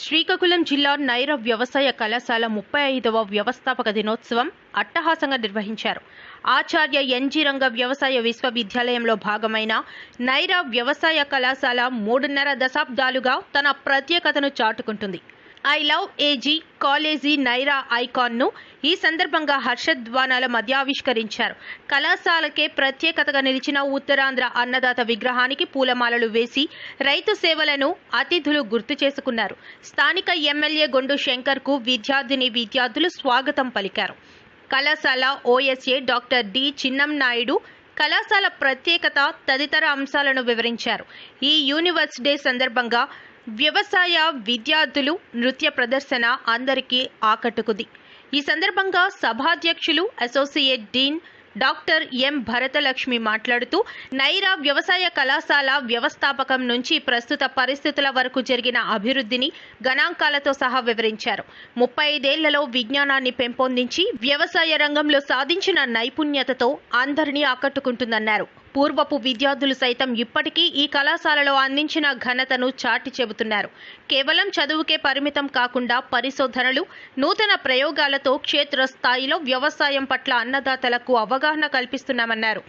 శ్రీకాకుళం జిల్లా నైర వ్యవసాయ కళాశాల ముప్పై ఐదవ వ్యవస్థాపక దినోత్సవం అట్టహాసంగా నిర్వహించారు. ఆచార్య ఎన్జీ రంగ వ్యవసాయ విశ్వవిద్యాలయంలో భాగమైన నైరా వ్యవసాయ కళాశాల మూడున్నర దశాబ్దాలుగా తన ప్రత్యేకతను చాటుకుంటుంది. I love AG college Naira ఐకాన్ను ఈ సందర్భంగా హర్షధ్వానాల మధ్య ఆవిష్కరించారు. కళాశాలకే ప్రత్యేకతగా నిలిచిన ఉత్తరాంధ్ర అన్నదాత విగ్రహానికి పూలమాలలు వేసి రైతు సేవలను అతిథులు గుర్తు చేసుకున్నారు. స్థానిక ఎమ్మెల్యే గొండు శంకర్కు విద్యార్థిని విద్యార్థులు స్వాగతం పలికారు. కళాశాల OSA doctor D Chinnam Naidu కళాశాల ప్రత్యేకత తదితర అంశాలను వివరించారు. ఈ యూనివర్స్ డే సందర్భంగా వ్యవసాయ విద్యార్థులు నృత్య ప్రదర్శన అందరికీ ఆకట్టుకుంది. ఈ సందర్భంగా సభాధ్యక్షులు associate dean doctor M Bharathalakshmi మాట్లాడుతూ నైరా వ్యవసాయ కళాశాల వ్యవస్థాపకం నుంచి ప్రస్తుత పరిస్థితుల వరకు జరిగిన అభివృద్ధిని గణాంకాలతో సహా వివరించారు. ముప్పై ఐదేళ్ళలో విజ్ఞానాన్ని పెంపొందించి వ్యవసాయ రంగంలో సాధించిన నైపుణ్యతతో అందరినీ ఆకట్టుకుంటుందన్నారు. పూర్వపు విద్యార్థులు సైతం ఇప్పటికీ ఈ కళాశాలలో అందించిన ఘనతను చాటి చెబుతున్నారు. కేవలం చదువుకే పరిమితం కాకుండా పరిశోధనలు నూతన ప్రయోగాలతో క్షేత్రస్థాయిలో వ్యవసాయం పట్ల అన్నదాతలకు అవగాహన కల్పిస్తున్నామన్నారు.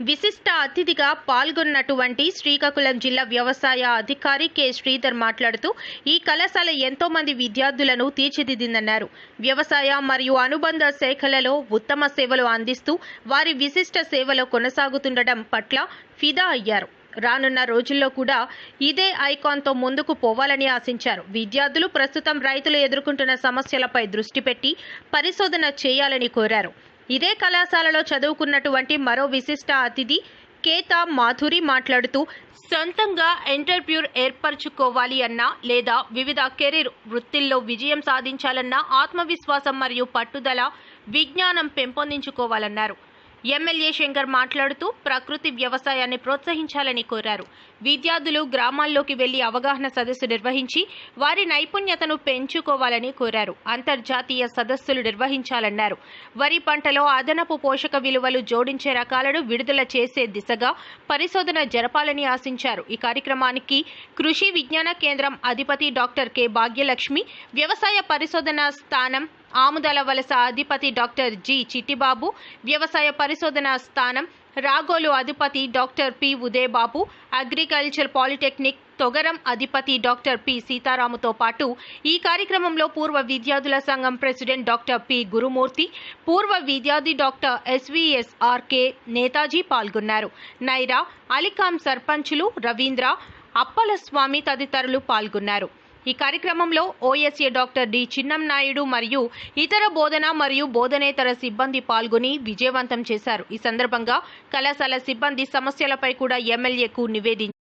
విశిష్ట అతిథిగా పాల్గొన్నటువంటి శ్రీకాకుళం జిల్లా వ్యవసాయ అధికారి కె. శ్రీధర్ మాట్లాడుతూ ఈ కళాశాల ఎంతో మంది విద్యార్థులను తీర్చిదిద్దిందన్నారు. వ్యవసాయ మరియు అనుబంధ శాఖలలో ఉత్తమ సేవలు అందిస్తూ వారి విశిష్ట సేవలు కొనసాగుతుండటం పట్ల ఫిదా అయ్యారు. రానున్న రోజుల్లో కూడా ఇదే ఐకాన్తో ముందుకు పోవాలని ఆశించారు. విద్యార్థులు ప్రస్తుతం రైతులు ఎదుర్కొంటున్న సమస్యలపై దృష్టి పెట్టి పరిశోధన చేయాలని కోరారు. ఇదే కళాశాలలో చదువుకున్నటువంటి మరో విశిష్ట అతిథి కేతా మాధురి మాట్లాడుతూ సొంతంగా ఎంటర్ప్యూర్ ఏర్పరచుకోవాలి అన్నా లేదా వివిధ కెరీర్ వృత్తిల్లో విజయం సాధించాలన్నా ఆత్మవిశ్వాసం మరియు పట్టుదల విజ్ఞానం పెంపొందించుకోవాలన్నారు. ఎమ్మెల్యే శంకర్ మాట్లాడుతూ ప్రకృతి వ్యవసాయాన్ని ప్రోత్సహించాలని కోరారు. విద్యార్థులు గ్రామాల్లోకి వెళ్ళి అవగాహన సదస్సు నిర్వహించి వారి నైపుణ్యతను పెంచుకోవాలని కోరారు. అంతర్జాతీయ సదస్సులు నిర్వహించాలన్నారు. వరి పంటలో అదనపు పోషక విలువలు జోడించే రకాలను విడుదల చేసే దిశగా పరిశోధన జరపాలని ఆశించారు. ఈ కార్యక్రమానికి కృషి విజ్ఞాన కేంద్రం అధిపతి డాక్టర్ కె భాగ్యలక్ష్మి వ్యవసాయ పరిశోధన స్థానం ఆముదల వలస అధిపతి డాక్టర్ జి చిట్టిబాబు వ్యవసాయ పరిశోధన స్థానం రాగోలు అధిపతి doctor P Udayababu agriculture polytechnic Togaram అధిపతి డాక్టర్ పి సీతారాముతో పాటు ఈ కార్యక్రమంలో పూర్వ విద్యార్థుల సంఘం ప్రెసిడెంట్ డాక్టర్ పి గురుమూర్తి పూర్వ విద్యార్థి డాక్టర్ ఎస్వీఎస్ఆర్కే నేతాజీ పాల్గొన్నారు. నైరా అలికాం సర్పంచులు రవీంద్ర అప్పలస్వామి తదితరులు పాల్గొన్నారు. ఈ కార్యక్రమంలో OSA doctor D Chinnam Naidu మరియు ఇతర బోధన మరియు బోధనేతర సిబ్బంది పాల్గొని విజయవంతం చేశారు. ఈ సందర్భంగా కళాశాల సిబ్బంది సమస్యలపై కూడా ఎమ్మెల్యేకు నివేదించారు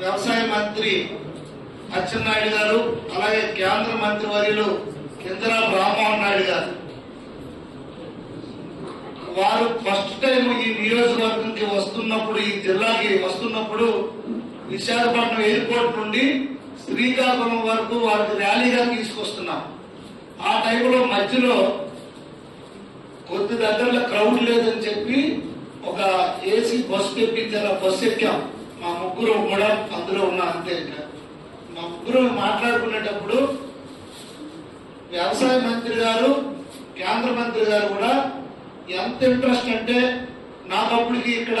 వ్యవసాయ మంత్రి అచ్చెన్నాయుడు గారు అలాగే కేంద్ర మంత్రి వర్యులు కింజరాపు రామ్మోహన్ నాయుడు గారు. వారు ఫస్ట్ టైం ఈ నియోజకవర్గంకి వస్తున్నప్పుడు ఈ జిల్లాకి వస్తున్నప్పుడు విశాఖపట్నం ఎయిర్పోర్ట్ నుండి శ్రీకాకుళం వరకు వారికి ర్యాలీగా తీసుకొస్తున్నాం. ఆ టైంలో మధ్యలో కొద్ది దగ్గరలో క్రౌడ్ లేదని చెప్పి ఒక ఏసీ బస్సు తెప్పించారు ఆ బస్సు ఎక్కాం. మా ముగ్గురు కూడా అందులో ఉన్నా అంతే ఇంకా మా ముగ్గురు మాట్లాడుకునేటప్పుడు వ్యవసాయ మంత్రి గారు కేంద్ర మంత్రి గారు కూడా ఎంత ఇంట్రెస్ట్ అంటే నాకప్పటికి ఇక్కడ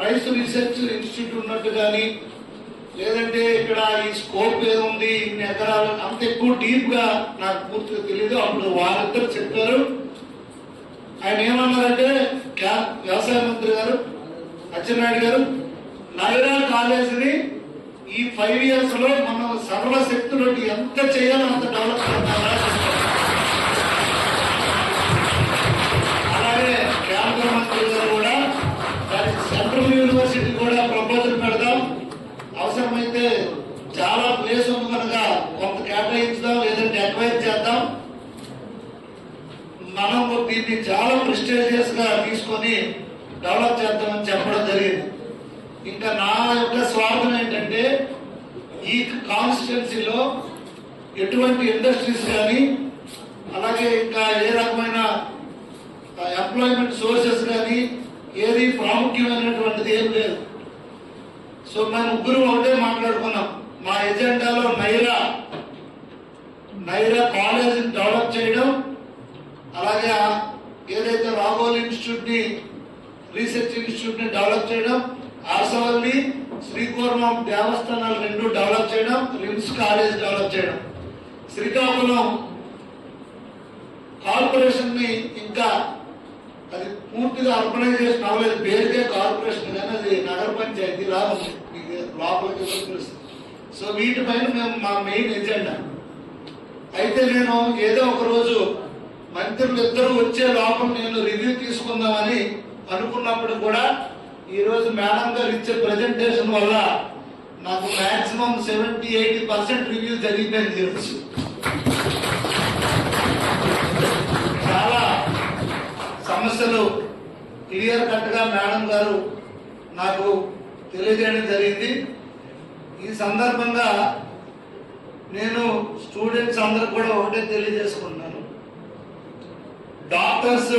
రైస్ రీసెర్చ్ ఇన్స్టిట్యూట్ ఉన్నట్టు కానీ లేదంటే ఇక్కడ ఈ స్కోప్ ఏముంది ఇన్ని ఎకరాలు అంత ఎక్కువ డీప్గా నాకు పూర్తిగా తెలియదు అప్పుడు వారిద్దరు చెప్పారు. ఆయన ఏమన్నారంటే క్యా- వ్యవసాయ మంత్రి గారు అచ్చెన్నాయుడు గారు నగరా కాలేజీని ఈ ఫైవ్ ఇయర్స్లో మనం సర్వశక్తులు ఎంత చేయాలో అంత డెవలప్ అలాగే కేంద్ర మంత్రి గారు కూడా దానికి సెంట్రల్ యూనివర్సిటీ కూడా ప్రపోజల్ పెడదాం. అవసరమైతే చాలా ప్లేస్ ఉంది కనుక కొంత కేటాయించుదాం లేదంటే ఎక్వైర్ చేద్దాం. మనం దీన్ని చాలా ప్రిస్టేజియస్గా తీసుకొని డెవలప్ చేద్దామని చెప్పడం జరిగింది. ఇంకా నా యొక్క స్వార్థం ఏంటంటే ఈ కాన్స్టిట్యున్సీలో ఎటువంటి ఇండస్ట్రీస్ కానీ అలాగే ఇంకా ఏ రకమైన ఎంప్లాయ్మెంట్ సోర్సెస్ కానీ ఏది ప్రాముఖ్యమైనటువంటిది ఏం లేదు. సో మేము ముగ్గురు ఒకటే మాట్లాడుకున్నాం. మా ఎజెండాలో నైరా నైరా కాలేజీని డెవలప్ చేయడం అలాగే ఏదైతే రాఘోల్ ఇన్స్టిట్యూట్ని రీసెర్చ్ ఇన్స్టిట్యూట్ని డెవలప్ చేయడం ఆర్సవల్లి శ్రీకూర్మం దేవస్థానాలు రెండు డెవలప్ చేయడం రిమ్స్ కాలేజ్ డెవలప్ చేయడం. శ్రీకాకుళం కార్పొరేషన్ని ఇంకా అది పూర్తిగా అర్బనైజేషన్ అవ్వలేదు. పేరుకే కార్పొరేషన్ కానీ అది నగర పంచాయతీ లాగా ఉంది. మీకు లోపలికి తెలుస్తుంది సో వీటిపైన మేము మా మెయిన్ ఎజెండా. అయితే నేను ఏదో ఒక రోజు మంత్రులు ఇద్దరు వచ్చే లోపల నేను రివ్యూ తీసుకుందామని అనుకున్నప్పుడు కూడా ఈరోజు మేడం గారు ఇచ్చే ప్రెజెంటేషన్ వల్ల నాకు maximum seventy eighty percent review జరిగిపోయింది ఈరోజు చాలా సమస్యలు క్లియర్ కట్గా మేడం గారు నాకు తెలియజేయడం జరిగింది. ఈ సందర్భంగా నేను స్టూడెంట్స్ అందరూ కూడా ఒకటే తెలియజేసుకుంటున్నాను. డాక్టర్స్